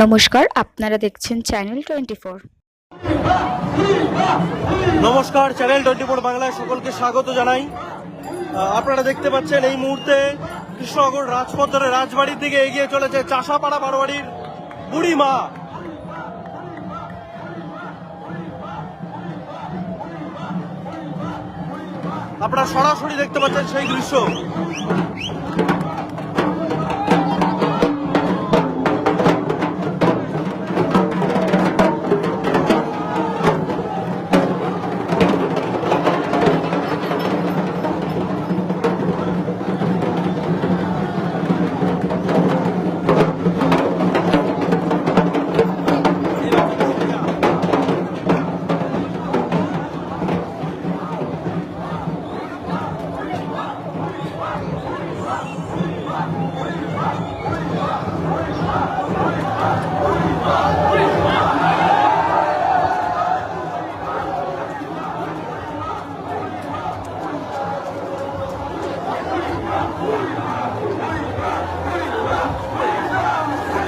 নমস্কার, আপনারা দেখছেন চ্যানেল টোয়েন্টি ফোর নমস্কার চ্যানেল টোয়েন্টি ফোর বাংলায় সকলকে স্বাগত জানাই। আপনারা দেখতে পাচ্ছেন এই মুহূর্তে কৃষ্ণনগর রাজপথ ধরে রাজবাড়ির দিকে এগিয়ে চলেছে চাষাপাড়া বারোয়ারির বুড়ি মা। আপনারা সরাসরি দেখতে পাচ্ছেন সেই দৃশ্য।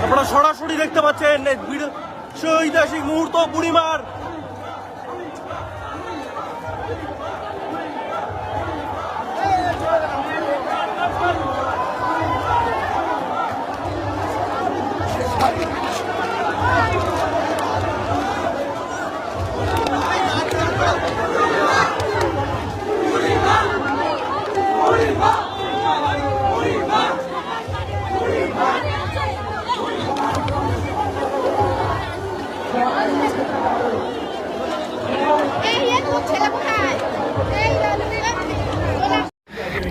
আপনারা সরাসরি দেখতে পাচ্ছেন ঐতিহাসিক মুহূর্ত বুড়িমার